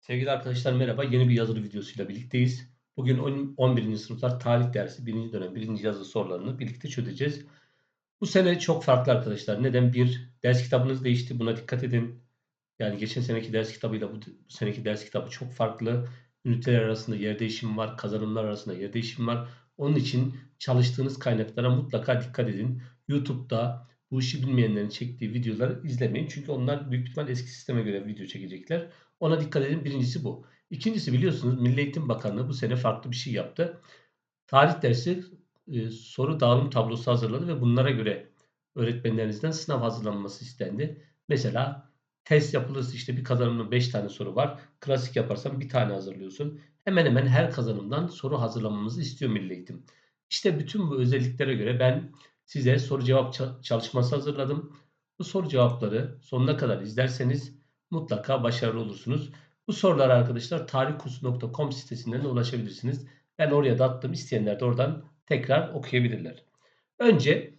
Sevgili arkadaşlar merhaba. Yeni bir yazılı videosuyla birlikteyiz. Bugün on- 11. sınıflar tarih dersi 1. dönem 1. yazılı sorularını birlikte çözeceğiz. Bu sene çok farklı arkadaşlar. Neden? Bir, ders kitabınız değişti. Buna dikkat edin. Yani geçen seneki ders kitabıyla bu seneki ders kitabı çok farklı. Üniteler arasında yer değişimi var. Kazanımlar arasında yer değişimi var. Onun için çalıştığınız kaynaklara mutlaka dikkat edin. YouTube'da bu işi bilmeyenlerin çektiği videoları izlemeyin. Çünkü onlar büyük ihtimal eski sisteme göre video çekecekler. Ona dikkat edin. Birincisi bu. İkincisi biliyorsunuz Milli Eğitim Bakanlığı bu sene farklı bir şey yaptı. Tarih dersi e, soru dağılım tablosu hazırladı ve bunlara göre öğretmenlerinizden sınav hazırlanması istendi. Mesela test yapılırsa işte bir kazanımda 5 tane soru var. Klasik yaparsan bir tane hazırlıyorsun. Hemen hemen her kazanımdan soru hazırlamamızı istiyor Milli Eğitim. İşte bütün bu özelliklere göre ben size soru cevap ça- çalışması hazırladım. Bu soru cevapları sonuna kadar izlerseniz mutlaka başarılı olursunuz. Bu sorulara arkadaşlar tarihkursu.com sitesinden de ulaşabilirsiniz. Ben oraya da attım. İsteyenler de oradan tekrar okuyabilirler. Önce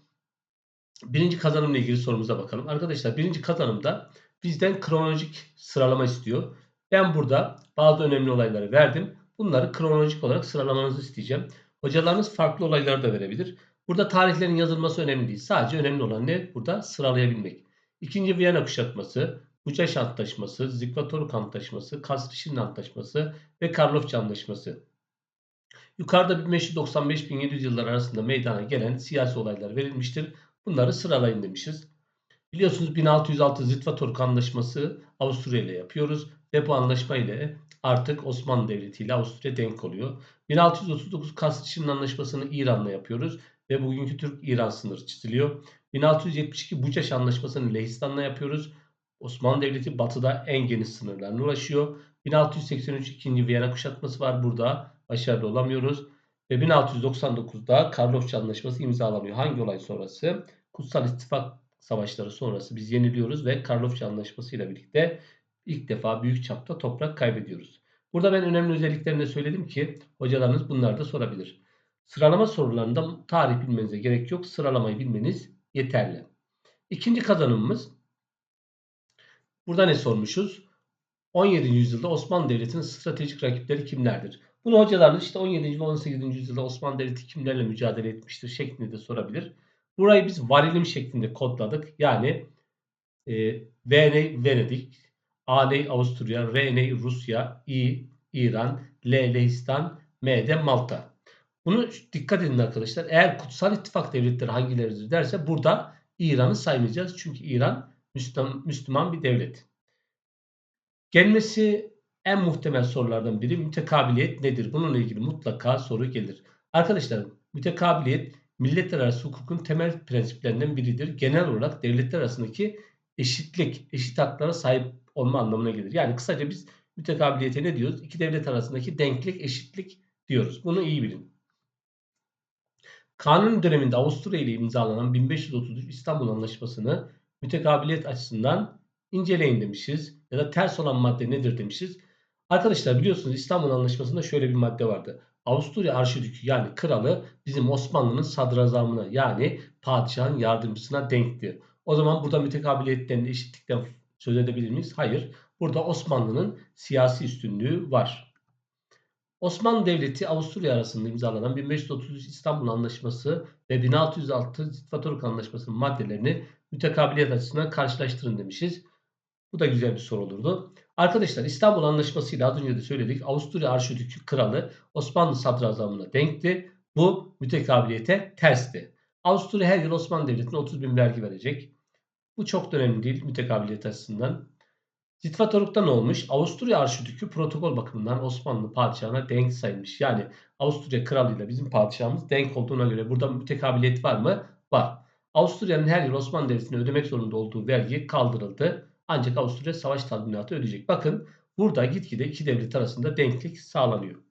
birinci kazanımla ilgili sorumuza bakalım. Arkadaşlar birinci kazanımda bizden kronolojik sıralama istiyor. Ben burada bazı önemli olayları verdim. Bunları kronolojik olarak sıralamanızı isteyeceğim. Hocalarınız farklı olayları da verebilir. Burada tarihlerin yazılması önemli değil. Sadece önemli olan ne? Burada sıralayabilmek. İkinci Viyana kuşatması, Bucaş Antlaşması, Zikvatoruk Antlaşması, Kasrişin Antlaşması ve Karlofça Antlaşması. Yukarıda 1595-1700 yıllar arasında meydana gelen siyasi olaylar verilmiştir. Bunları sıralayın demişiz. Biliyorsunuz 1606 Zitvatoruk Anlaşması Avusturya ile yapıyoruz ve bu anlaşma ile artık Osmanlı Devleti ile Avusturya denk oluyor. 1639 Kasrişin Anlaşması'nı İran'la yapıyoruz ve bugünkü Türk-İran sınırı çiziliyor. 1672 Bucaş Anlaşması'nı Lehistan'la yapıyoruz. Osmanlı Devleti batıda en geniş sınırlarına ulaşıyor. 1683 2. Viyana kuşatması var burada. Başarılı olamıyoruz. Ve 1699'da Karlofça Anlaşması imzalanıyor. Hangi olay sonrası? Kutsal İttifak Savaşları sonrası biz yeniliyoruz ve Karlofça Anlaşması ile birlikte ilk defa büyük çapta toprak kaybediyoruz. Burada ben önemli özelliklerini söyledim ki hocalarınız bunları da sorabilir. Sıralama sorularında tarih bilmenize gerek yok. Sıralamayı bilmeniz yeterli. İkinci kazanımımız burada ne sormuşuz? 17. yüzyılda Osmanlı Devleti'nin stratejik rakipleri kimlerdir? Bunu hocalarınız işte 17. ve 18. yüzyılda Osmanlı Devleti kimlerle mücadele etmiştir şeklinde de sorabilir. Burayı biz varilim şeklinde kodladık. Yani e, V ne Venedik, A ne Avusturya, R ne Rusya, İ İran, L Lehistan, M de Malta. Bunu dikkat edin arkadaşlar. Eğer kutsal ittifak devletleri hangileridir derse burada İran'ı saymayacağız. Çünkü İran Müslüman, bir devlet. Gelmesi en muhtemel sorulardan biri mütekabiliyet nedir? Bununla ilgili mutlaka soru gelir. Arkadaşlar mütekabiliyet milletler arası hukukun temel prensiplerinden biridir. Genel olarak devletler arasındaki eşitlik, eşit haklara sahip olma anlamına gelir. Yani kısaca biz mütekabiliyete ne diyoruz? İki devlet arasındaki denklik, eşitlik diyoruz. Bunu iyi bilin. Kanun döneminde Avusturya ile imzalanan 1533 İstanbul Anlaşması'nı mütekabiliyet açısından inceleyin demişiz. Ya da ters olan madde nedir demişiz. Arkadaşlar biliyorsunuz İstanbul Anlaşması'nda şöyle bir madde vardı. Avusturya Arşidükü yani kralı bizim Osmanlı'nın sadrazamına yani padişahın yardımcısına denkti. O zaman burada mütekabiliyetten, eşitlikten söz edebilir miyiz? Hayır. Burada Osmanlı'nın siyasi üstünlüğü var. Osmanlı Devleti Avusturya arasında imzalanan 1533 İstanbul Anlaşması ve 1606 Zitvatoruk Anlaşması'nın maddelerini mütekabiliyet açısından karşılaştırın demişiz. Bu da güzel bir soru olurdu. Arkadaşlar İstanbul Anlaşması ile az önce de söyledik. Avusturya Arşidükü Kralı Osmanlı Sadrazamına denkti. Bu mütekabiliyete tersti. Avusturya her yıl Osmanlı Devleti'ne 30 bin vergi verecek. Bu çok önemli değil mütekabiliyet açısından. Zitvatoruk'ta ne olmuş? Avusturya Arşidükü protokol bakımından Osmanlı padişahına denk sayılmış. Yani Avusturya kralıyla bizim padişahımız denk olduğuna göre burada mütekabiliyet var mı? Var. Avusturya'nın her yıl Osmanlı Devleti'ne ödemek zorunda olduğu vergi kaldırıldı. Ancak Avusturya savaş tazminatı ödeyecek. Bakın burada gitgide iki devlet arasında denklik sağlanıyor.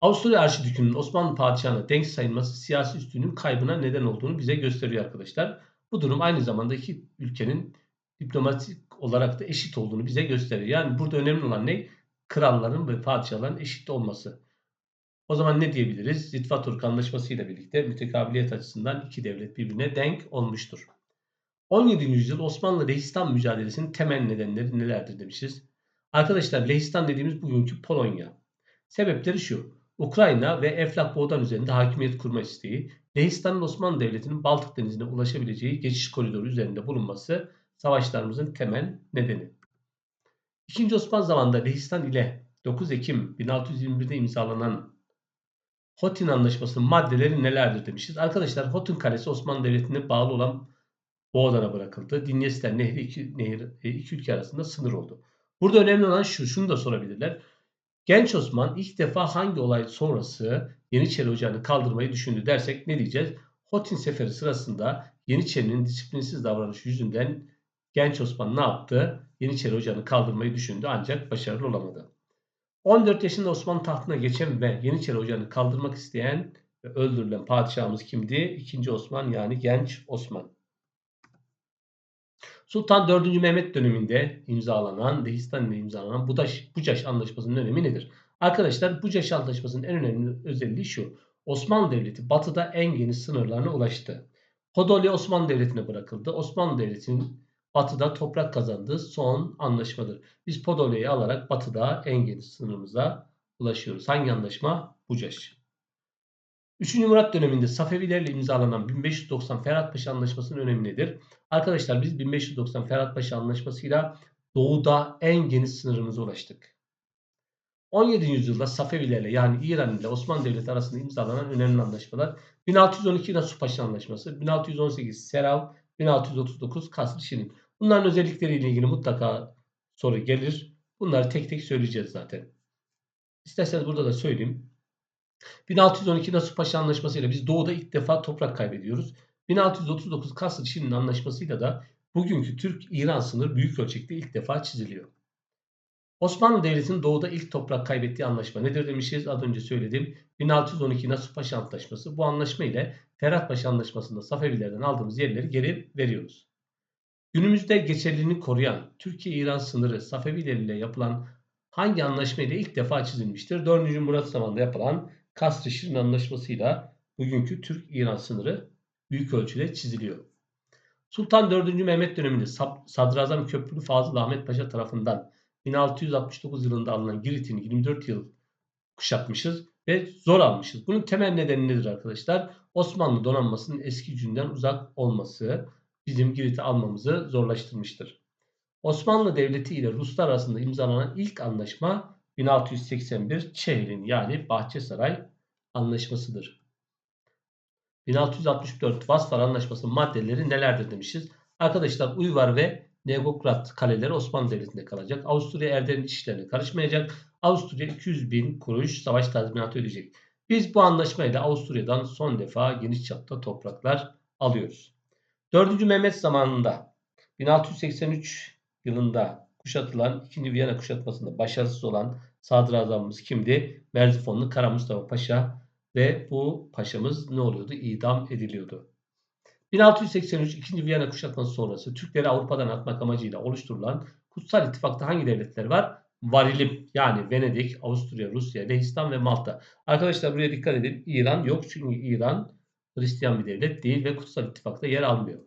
Avusturya Arşidükü'nün Osmanlı padişahına denk sayılması siyasi üstünlüğün kaybına neden olduğunu bize gösteriyor arkadaşlar. Bu durum aynı zamanda iki ülkenin diplomatik olarak da eşit olduğunu bize gösteriyor. Yani burada önemli olan ne? Kralların ve padişahların eşit olması. O zaman ne diyebiliriz? Zitvaturk Anlaşması ile birlikte mütekabiliyet açısından iki devlet birbirine denk olmuştur. 17. yüzyıl Osmanlı Lehistan mücadelesinin temel nedenleri nelerdir demişiz. Arkadaşlar Lehistan dediğimiz bugünkü Polonya. Sebepleri şu. Ukrayna ve Eflak Boğdan üzerinde hakimiyet kurma isteği, Lehistan'ın Osmanlı Devleti'nin Baltık Denizi'ne ulaşabileceği geçiş koridoru üzerinde bulunması savaşlarımızın temel nedeni. İkinci Osman zamanında Lehistan ile 9 Ekim 1621'de imzalanan Hotin Anlaşması'nın maddeleri nelerdir demişiz. Arkadaşlar Hotin Kalesi Osmanlı Devleti'ne bağlı olan Boğdan'a bırakıldı. Dinyester Nehri iki, nehir, e, iki ülke arasında sınır oldu. Burada önemli olan şu, şunu da sorabilirler. Genç Osman ilk defa hangi olay sonrası Yeniçeri Ocağı'nı kaldırmayı düşündü dersek ne diyeceğiz? Hotin Seferi sırasında Yeniçeri'nin disiplinsiz davranışı yüzünden Genç Osman ne yaptı? Yeniçeri Ocağı'nı kaldırmayı düşündü ancak başarılı olamadı. 14 yaşında Osmanlı tahtına geçen ve Yeniçeri Ocağı'nı kaldırmak isteyen ve öldürülen padişahımız kimdi? 2. Osman yani Genç Osman. Sultan 4. Mehmet döneminde imzalanan, Dehistan ile imzalanan Budaş, Bucaş Anlaşması'nın önemi nedir? Arkadaşlar Bucaş Anlaşması'nın en önemli özelliği şu. Osmanlı Devleti batıda en geniş sınırlarına ulaştı. Podolya Osmanlı Devleti'ne bırakıldı. Osmanlı Devleti'nin batıda toprak kazandığı son anlaşmadır. Biz Podolya'yı alarak batıda en geniş sınırımıza ulaşıyoruz. Hangi anlaşma? Bucaş. 3. Murat döneminde Safevilerle imzalanan 1590 Ferhatpaşa Anlaşması'nın önemi nedir? Arkadaşlar biz 1590 Ferhatpaşa Anlaşması'yla doğuda en geniş sınırımıza ulaştık. 17. yüzyılda Safevilerle yani İran ile Osmanlı Devleti arasında imzalanan önemli anlaşmalar 1612 Nasuh Anlaşması, 1618 Serav, 1639 Kasr Şirin. Bunların özellikleriyle ilgili mutlaka soru gelir. Bunları tek tek söyleyeceğiz zaten. İsterseniz burada da söyleyeyim. 1612 Nasuh Anlaşması ile biz doğuda ilk defa toprak kaybediyoruz. 1639 Kasr Şirin Anlaşması'yla da bugünkü Türk-İran sınırı büyük ölçekte ilk defa çiziliyor. Osmanlı Devleti'nin doğuda ilk toprak kaybettiği anlaşma nedir demişiz. Az önce söyledim. 1612 Nasuh Paşa Antlaşması. Bu anlaşma ile Ferhat Paşa Antlaşması'nda Safevilerden aldığımız yerleri geri veriyoruz. Günümüzde geçerliliğini koruyan Türkiye-İran sınırı Safeviler ile yapılan hangi anlaşma ile ilk defa çizilmiştir? 4. Murat zamanında yapılan Kasr-ı Şirin Anlaşması'yla bugünkü Türk-İran sınırı büyük ölçüde çiziliyor. Sultan 4. Mehmet döneminde Sadrazam Köprülü Fazıl Ahmet Paşa tarafından 1669 yılında alınan Girit'ini 24 yıl kuşatmışız ve zor almışız. Bunun temel nedeni nedir arkadaşlar? Osmanlı donanmasının eski gücünden uzak olması bizim Girit'i almamızı zorlaştırmıştır. Osmanlı Devleti ile Ruslar arasında imzalanan ilk anlaşma 1681 Çehrin yani Bahçesaray Anlaşması'dır. 1664 Vasfar Anlaşması'nın maddeleri nelerdir demişiz. Arkadaşlar Uyvar ve Negograd kaleleri Osmanlı Devleti'nde kalacak. Avusturya Erder'in işlerine karışmayacak. Avusturya 200 bin kuruş savaş tazminatı ödeyecek. Biz bu anlaşmayla Avusturya'dan son defa geniş çapta topraklar alıyoruz. 4. Mehmet zamanında 1683 yılında kuşatılan 2. Viyana kuşatmasında başarısız olan sadrazamımız kimdi? Merzifonlu Kara Mustafa Paşa ve bu paşamız ne oluyordu? İdam ediliyordu. 1683 2. Viyana kuşatması sonrası Türkleri Avrupa'dan atmak amacıyla oluşturulan Kutsal İttifak'ta hangi devletler var? Varilim yani Venedik, Avusturya, Rusya, Lehistan ve Malta. Arkadaşlar buraya dikkat edin. İran yok çünkü İran Hristiyan bir devlet değil ve Kutsal İttifak'ta yer almıyor.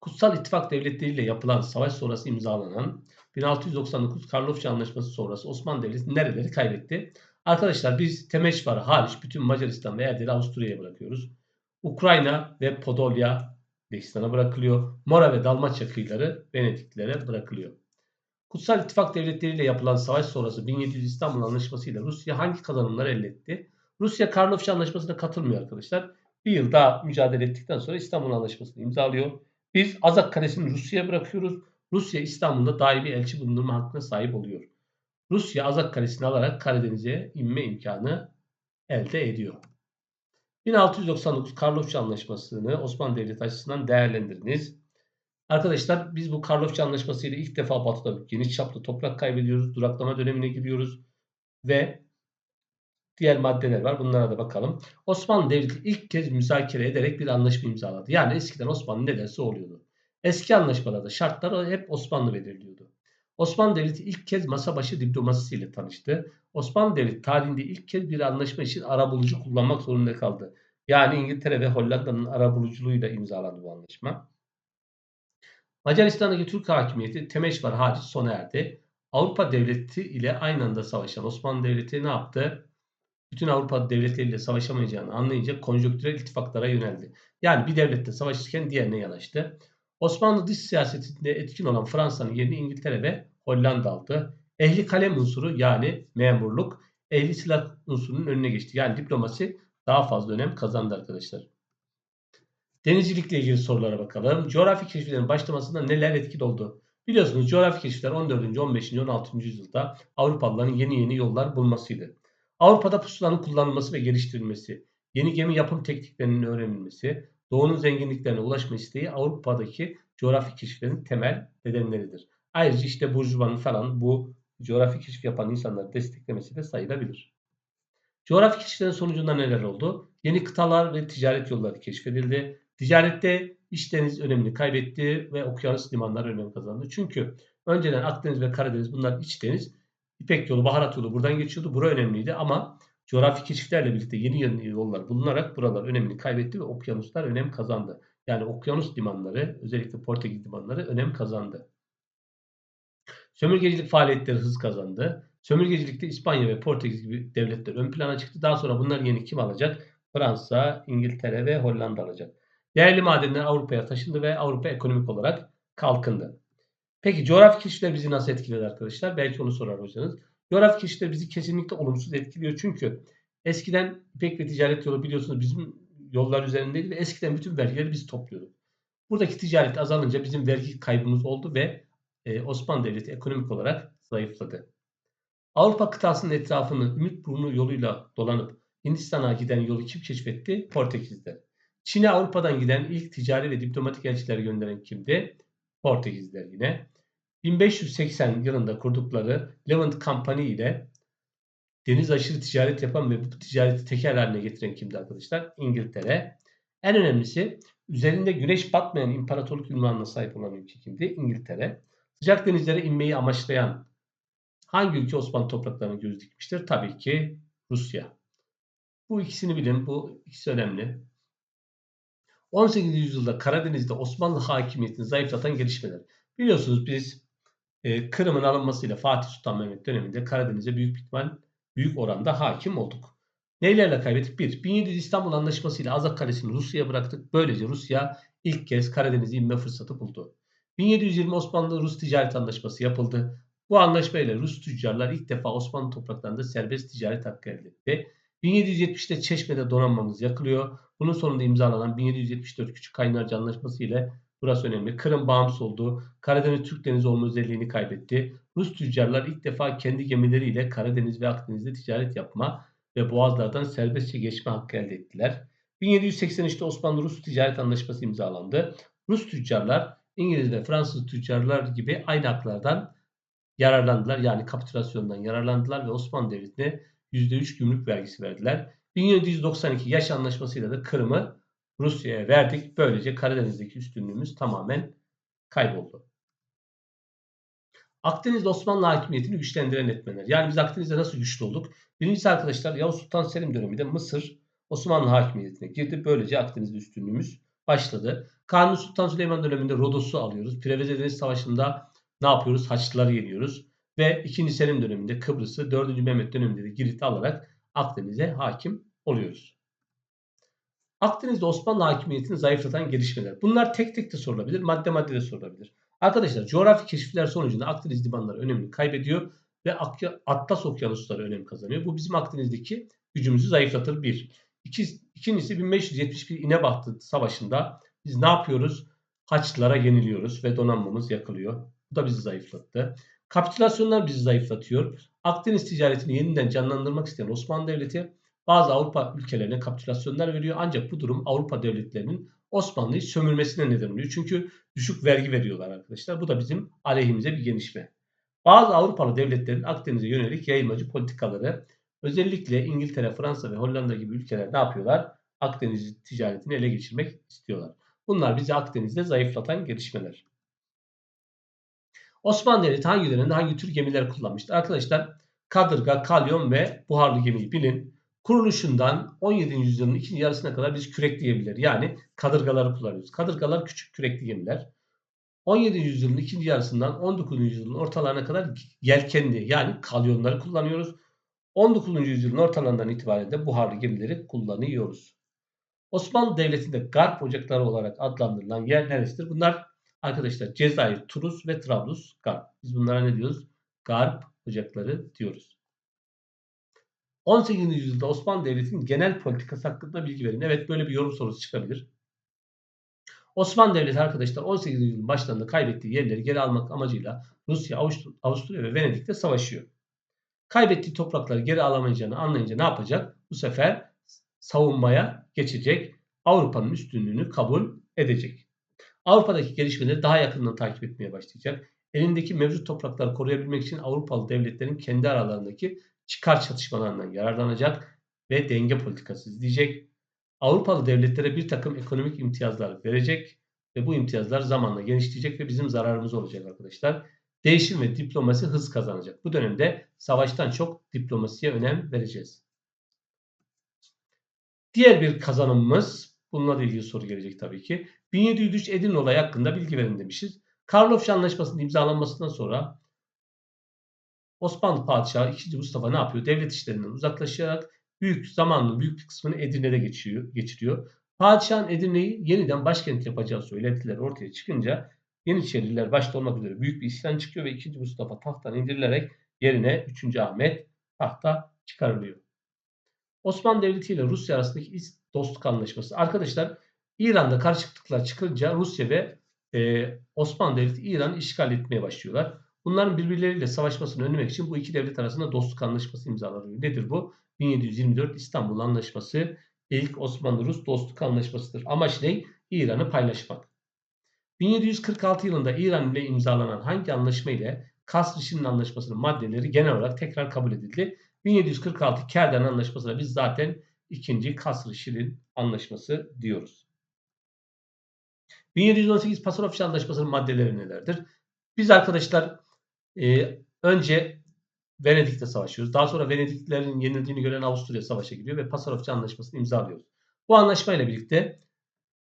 Kutsal İttifak devletleriyle yapılan savaş sonrası imzalanan 1699 Karlofça Anlaşması sonrası Osmanlı Devleti nereleri kaybetti? Arkadaşlar biz Temeşvar'ı hariç bütün Macaristan ve Erdel'i Avusturya'ya bırakıyoruz. Ukrayna ve Podolya Lehistan'a bırakılıyor. Mora ve Dalmaçya kıyıları Venediklilere bırakılıyor. Kutsal İttifak devletleriyle yapılan savaş sonrası 1700 İstanbul Anlaşması ile Rusya hangi kazanımları elde etti? Rusya Karlofça Anlaşması'na katılmıyor arkadaşlar. Bir yıl daha mücadele ettikten sonra İstanbul Anlaşması'nı imzalıyor. Biz Azak Kalesi'ni Rusya'ya bırakıyoruz. Rusya İstanbul'da daimi elçi bulundurma hakkına sahip oluyor. Rusya Azak Kalesi'ni alarak Karadeniz'e inme imkanı elde ediyor. 1699 Karlofça Anlaşması'nı Osmanlı Devleti açısından değerlendiriniz. Arkadaşlar biz bu Karlofça Anlaşması ile ilk defa Batı'da geniş çaplı toprak kaybediyoruz. Duraklama dönemine giriyoruz. Ve diğer maddeler var. Bunlara da bakalım. Osmanlı Devleti ilk kez müzakere ederek bir anlaşma imzaladı. Yani eskiden Osmanlı ne derse oluyordu. Eski anlaşmalarda şartlar hep Osmanlı belirliyordu. Osmanlı Devleti ilk kez masa başı diplomasisiyle tanıştı. Osmanlı Devleti tarihinde ilk kez bir anlaşma için arabulucu kullanmak zorunda kaldı. Yani İngiltere ve Hollanda'nın arabuluculuğuyla imzalandı bu anlaşma. Macaristan'daki Türk hakimiyeti Temeşvar hariç sona erdi. Avrupa devleti ile aynı anda savaşan Osmanlı Devleti ne yaptı? Bütün Avrupa devletleriyle savaşamayacağını anlayınca konjonktürel ittifaklara yöneldi. Yani bir devlette savaşırken diğerine yanaştı. Osmanlı dış siyasetinde etkin olan Fransa'nın yerini İngiltere ve Hollanda aldı. Ehli kalem unsuru yani memurluk ehli silah unsurunun önüne geçti. Yani diplomasi daha fazla önem kazandı arkadaşlar. Denizcilikle ilgili sorulara bakalım. Coğrafi keşiflerin başlamasında neler etkili oldu? Biliyorsunuz coğrafi keşifler 14. 15. 16. yüzyılda Avrupalıların yeni yeni yollar bulmasıydı. Avrupa'da pusulanın kullanılması ve geliştirilmesi, yeni gemi yapım tekniklerinin öğrenilmesi, doğunun zenginliklerine ulaşma isteği Avrupa'daki coğrafi keşiflerin temel nedenleridir. Ayrıca işte Burjuva'nın falan bu coğrafi keşif yapan insanları desteklemesi de sayılabilir. Coğrafi keşiflerin sonucunda neler oldu? Yeni kıtalar ve ticaret yolları keşfedildi. Ticarette iç deniz önemini kaybetti ve okyanus limanları önem kazandı. Çünkü önceden Akdeniz ve Karadeniz bunlar iç deniz. İpek yolu, baharat yolu buradan geçiyordu. Bura önemliydi ama coğrafi keşiflerle birlikte yeni yeni yollar bulunarak buralar önemini kaybetti ve okyanuslar önem kazandı. Yani okyanus limanları, özellikle Portekiz limanları önem kazandı. Sömürgecilik faaliyetleri hız kazandı. Sömürgecilikte İspanya ve Portekiz gibi devletler ön plana çıktı. Daha sonra bunlar yeni kim alacak? Fransa, İngiltere ve Hollanda alacak. Değerli madenler Avrupa'ya taşındı ve Avrupa ekonomik olarak kalkındı. Peki coğrafi keşifler bizi nasıl etkiledi arkadaşlar? Belki onu sorar hocanız. Coğrafi keşifler bizi kesinlikle olumsuz etkiliyor. Çünkü eskiden İpek ve ticaret yolu biliyorsunuz bizim yollar üzerindeydi ve eskiden bütün vergileri biz topluyorduk. Buradaki ticaret azalınca bizim vergi kaybımız oldu ve e, Osmanlı Devleti ekonomik olarak zayıfladı. Avrupa kıtasının etrafını Ümit Burnu yoluyla dolanıp Hindistan'a giden yolu kim keşfetti? Portekizler. Çin'e Avrupa'dan giden ilk ticari ve diplomatik elçileri gönderen kimdi? Portekizler yine. 1580 yılında kurdukları Levant Company ile deniz aşırı ticaret yapan ve bu ticareti teker haline getiren kimdi arkadaşlar? İngiltere. En önemlisi üzerinde güneş batmayan imparatorluk ünvanına sahip olan ülke kimdi? İngiltere. Sıcak denizlere inmeyi amaçlayan hangi ülke Osmanlı topraklarına göz dikmiştir? Tabii ki Rusya. Bu ikisini bilin. Bu ikisi önemli. 18. yüzyılda Karadeniz'de Osmanlı hakimiyetini zayıflatan gelişmeler. Biliyorsunuz biz e, Kırım'ın alınmasıyla Fatih Sultan Mehmet döneminde Karadeniz'e büyük ihtimal büyük oranda hakim olduk. Neylerle kaybettik? 1. 1700 İstanbul Anlaşması ile Azak Kalesi'ni Rusya'ya bıraktık. Böylece Rusya ilk kez Karadeniz'e inme fırsatı buldu. 1720 Osmanlı-Rus ticaret anlaşması yapıldı. Bu anlaşma ile Rus tüccarlar ilk defa Osmanlı topraklarında serbest ticaret hakkı elde etti. 1770'te Çeşme'de donanmamız yakılıyor. Bunun sonunda imzalanan 1774 Küçük Kaynarca Anlaşması ile burası önemli. Kırım bağımsız oldu. Karadeniz Türk Denizi olma özelliğini kaybetti. Rus tüccarlar ilk defa kendi gemileriyle Karadeniz ve Akdeniz'de ticaret yapma ve boğazlardan serbestçe geçme hakkı elde ettiler. 1783'te Osmanlı-Rus ticaret anlaşması imzalandı. Rus tüccarlar İngiliz ve Fransız tüccarlar gibi aynı haklardan yararlandılar. Yani kapitülasyondan yararlandılar ve Osmanlı Devleti'ne %3 gümrük vergisi verdiler. 1792 yaş anlaşmasıyla da Kırım'ı Rusya'ya verdik. Böylece Karadeniz'deki üstünlüğümüz tamamen kayboldu. Akdeniz'de Osmanlı hakimiyetini güçlendiren etmenler. Yani biz Akdeniz'de nasıl güçlü olduk? Birincisi arkadaşlar Yavuz Sultan Selim döneminde Mısır Osmanlı hakimiyetine girdi. Böylece Akdeniz'de üstünlüğümüz başladı. Kanuni Sultan Süleyman döneminde Rodos'u alıyoruz. Preveze Deniz Savaşı'nda ne yapıyoruz? Haçlıları yeniyoruz. Ve 2. Selim döneminde Kıbrıs'ı, 4. Mehmet döneminde de Girit'i alarak Akdeniz'e hakim oluyoruz. Akdeniz'de Osmanlı hakimiyetini zayıflatan gelişmeler. Bunlar tek tek de sorulabilir, madde madde de sorulabilir. Arkadaşlar coğrafi keşifler sonucunda Akdeniz limanları önemini kaybediyor ve Atlas okyanusları önem kazanıyor. Bu bizim Akdeniz'deki gücümüzü zayıflatır bir. İki, ikincisi 1571 İnebahtı Savaşı'nda biz ne yapıyoruz? Haçlılara yeniliyoruz ve donanmamız yakılıyor. Bu da bizi zayıflattı. Kapitülasyonlar bizi zayıflatıyor. Akdeniz ticaretini yeniden canlandırmak isteyen Osmanlı Devleti bazı Avrupa ülkelerine kapitülasyonlar veriyor. Ancak bu durum Avrupa devletlerinin Osmanlı'yı sömürmesine neden oluyor. Çünkü düşük vergi veriyorlar arkadaşlar. Bu da bizim aleyhimize bir gelişme. Bazı Avrupalı devletlerin Akdeniz'e yönelik yayılmacı politikaları özellikle İngiltere, Fransa ve Hollanda gibi ülkeler ne yapıyorlar? Akdeniz ticaretini ele geçirmek istiyorlar. Bunlar bizi Akdeniz'de zayıflatan gelişmeler. Osmanlı Devleti hangi dönemde hangi tür gemiler kullanmıştır? Arkadaşlar kadırga, kalyon ve buharlı gemiyi bilin. Kuruluşundan 17. yüzyılın ikinci yarısına kadar biz kürek diyebilir. Yani kadırgaları kullanıyoruz. Kadırgalar küçük kürekli gemiler. 17. yüzyılın ikinci yarısından 19. yüzyılın ortalarına kadar yelkenli yani kalyonları kullanıyoruz. 19. yüzyılın ortalarından itibaren de buharlı gemileri kullanıyoruz. Osmanlı Devleti'nde garp ocakları olarak adlandırılan yer neresidir? Bunlar arkadaşlar Cezayir, Tunus ve Trablus garp. Biz bunlara ne diyoruz? Garp ocakları diyoruz. 18. yüzyılda Osmanlı Devleti'nin genel politikası hakkında bilgi verin. Evet böyle bir yorum sorusu çıkabilir. Osmanlı Devleti arkadaşlar 18. yüzyılın başlarında kaybettiği yerleri geri almak amacıyla Rusya, Avusturya ve Venedik'te savaşıyor. Kaybettiği toprakları geri alamayacağını anlayınca ne yapacak? Bu sefer savunmaya geçecek. Avrupa'nın üstünlüğünü kabul edecek. Avrupa'daki gelişmeleri daha yakından takip etmeye başlayacak. Elindeki mevcut toprakları koruyabilmek için Avrupalı devletlerin kendi aralarındaki çıkar çatışmalarından yararlanacak ve denge politikası izleyecek. Avrupalı devletlere bir takım ekonomik imtiyazlar verecek ve bu imtiyazlar zamanla genişleyecek ve bizim zararımız olacak arkadaşlar. Değişim ve diplomasi hız kazanacak. Bu dönemde savaştan çok diplomasiye önem vereceğiz. Diğer bir kazanımımız, bununla ilgili soru gelecek tabii ki. 1703 Edirne olayı hakkında bilgi verin demişiz. Karlofça Anlaşması'nın imzalanmasından sonra Osmanlı Padişahı 2. Mustafa ne yapıyor? Devlet işlerinden uzaklaşarak büyük zamanın büyük bir kısmını Edirne'de geçiyor, geçiriyor. Padişahın Edirne'yi yeniden başkent yapacağı söylentileri ortaya çıkınca Yeniçeriler başta olmak üzere büyük bir isyan çıkıyor ve 2. Mustafa tahttan indirilerek yerine 3. Ahmet tahta çıkarılıyor. Osmanlı Devleti ile Rusya arasındaki dostluk anlaşması. Arkadaşlar İran'da karışıklıklar çıkınca Rusya ve e, Osmanlı Devleti İran'ı işgal etmeye başlıyorlar. Bunların birbirleriyle savaşmasını önlemek için bu iki devlet arasında dostluk anlaşması imzalanıyor. Nedir bu? 1724 İstanbul Anlaşması ilk Osmanlı-Rus dostluk anlaşmasıdır. Amaç ne? İran'ı paylaşmak. 1746 yılında İran ile imzalanan hangi anlaşma ile Kasrişin'in anlaşmasının maddeleri genel olarak tekrar kabul edildi? 1746 Kerden Anlaşması'na biz zaten ikinci Kasrişin'in anlaşması diyoruz. 1718 Pasarofçu Anlaşması'nın maddeleri nelerdir? Biz arkadaşlar e, önce Venedik'te savaşıyoruz. Daha sonra Venediklilerin yenildiğini gören Avusturya savaşa giriyor ve Pasarofçu Anlaşması'nı imzalıyoruz. Bu anlaşmayla birlikte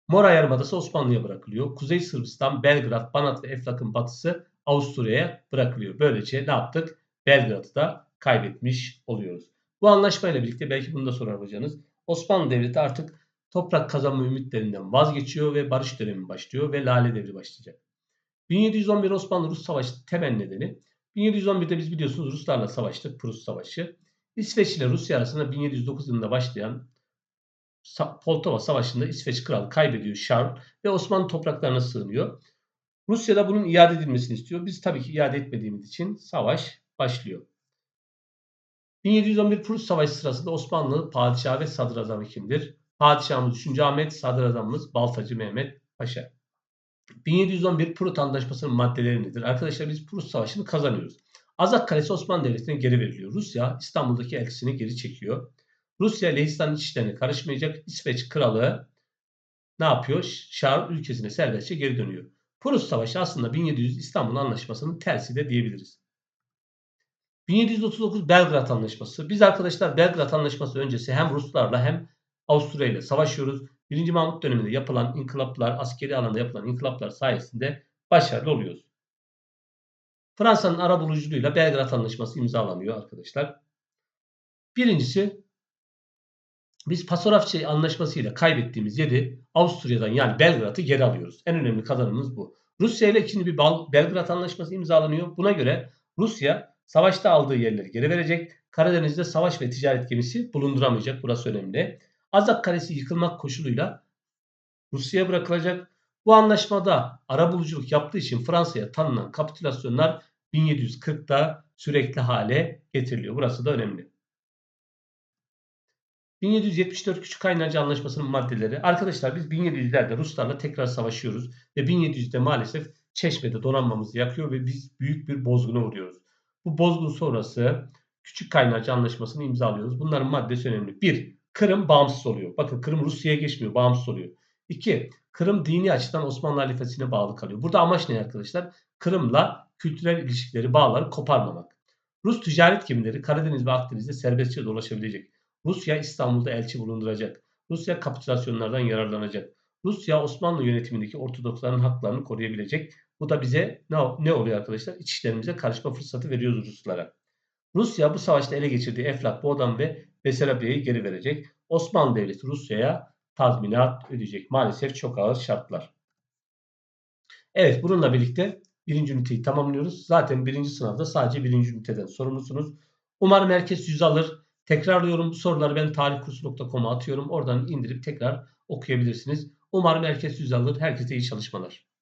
Mora Yarımadası Osmanlı'ya bırakılıyor. Kuzey Sırbistan, Belgrad, Banat ve Eflak'ın batısı Avusturya'ya bırakılıyor. Böylece ne yaptık? Belgrad'ı da kaybetmiş oluyoruz. Bu anlaşmayla birlikte belki bunu da sorar hocanız. Osmanlı Devleti artık toprak kazanma ümitlerinden vazgeçiyor ve barış dönemi başlıyor ve Lale Devri başlayacak. 1711 Osmanlı-Rus Savaşı temel nedeni 1711'de biz biliyorsunuz Ruslarla savaştık. Prus Savaşı. İsveç ile Rusya arasında 1709 yılında başlayan Poltava Savaşı'nda İsveç kralı kaybediyor Charles ve Osmanlı topraklarına sığınıyor. Rusya da bunun iade edilmesini istiyor. Biz tabii ki iade etmediğimiz için savaş başlıyor. 1711 Prus Savaşı sırasında Osmanlı padişahı ve sadrazamı kimdir? Padişahımız 3. Ahmet, sadrazamımız Baltacı Mehmet Paşa. 1711 Prut Antlaşması'nın maddeleri nedir? Arkadaşlar biz Prut Savaşı'nı kazanıyoruz. Azak Kalesi Osmanlı Devleti'ne geri veriliyor. Rusya İstanbul'daki elçisini geri çekiyor. Rusya Lehistan iç işlerine karışmayacak. İsveç kralı ne yapıyor? Şar ülkesine serbestçe geri dönüyor. Prus Savaşı aslında 1700 İstanbul Anlaşması'nın tersi de diyebiliriz. 1739 Belgrad Anlaşması. Biz arkadaşlar Belgrad Anlaşması öncesi hem Ruslarla hem Avusturya ile savaşıyoruz. 1. Mahmut döneminde yapılan inkılaplar, askeri alanda yapılan inkılaplar sayesinde başarılı oluyoruz. Fransa'nın ara buluculuğuyla Belgrad Anlaşması imzalanıyor arkadaşlar. Birincisi biz Pasarofçe Anlaşması ile kaybettiğimiz yeri Avusturya'dan yani Belgrad'ı geri alıyoruz. En önemli kazanımımız bu. Rusya ile ikinci bir Belgrad Anlaşması imzalanıyor. Buna göre Rusya savaşta aldığı yerleri geri verecek. Karadeniz'de savaş ve ticaret gemisi bulunduramayacak. Burası önemli. Azak Kalesi yıkılmak koşuluyla Rusya'ya bırakılacak. Bu anlaşmada arabuluculuk yaptığı için Fransa'ya tanınan kapitülasyonlar 1740'da sürekli hale getiriliyor. Burası da önemli. 1774 Küçük Kaynarca Anlaşması'nın maddeleri. Arkadaşlar biz 1700'lerde Ruslarla tekrar savaşıyoruz ve 1700'de maalesef Çeşme'de donanmamızı yakıyor ve biz büyük bir bozguna uğruyoruz. Bu bozgun sonrası Küçük Kaynarca Anlaşması'nı imzalıyoruz. Bunların maddesi önemli. 1. Kırım bağımsız oluyor. Bakın Kırım Rusya'ya geçmiyor, bağımsız oluyor. 2. Kırım dini açıdan Osmanlı halifesine bağlı kalıyor. Burada amaç ne arkadaşlar? Kırım'la kültürel ilişkileri, bağları koparmamak. Rus ticaret gemileri Karadeniz ve Akdeniz'de serbestçe dolaşabilecek. Rusya İstanbul'da elçi bulunduracak. Rusya kapitülasyonlardan yararlanacak. Rusya Osmanlı yönetimindeki Ortodoksların haklarını koruyabilecek. Bu da bize ne, ne oluyor arkadaşlar? İç karışma fırsatı veriyoruz Ruslara. Rusya bu savaşta ele geçirdiği Eflak, Boğdan ve Besarabya'yı geri verecek. Osmanlı Devleti Rusya'ya tazminat ödeyecek. Maalesef çok ağır şartlar. Evet bununla birlikte birinci üniteyi tamamlıyoruz. Zaten birinci sınavda sadece birinci üniteden sorumlusunuz. Umarım herkes yüz alır. Tekrarlıyorum bu soruları ben tarihkursu.com'a atıyorum. Oradan indirip tekrar okuyabilirsiniz. Umarım herkes yüz alır. Herkese iyi çalışmalar.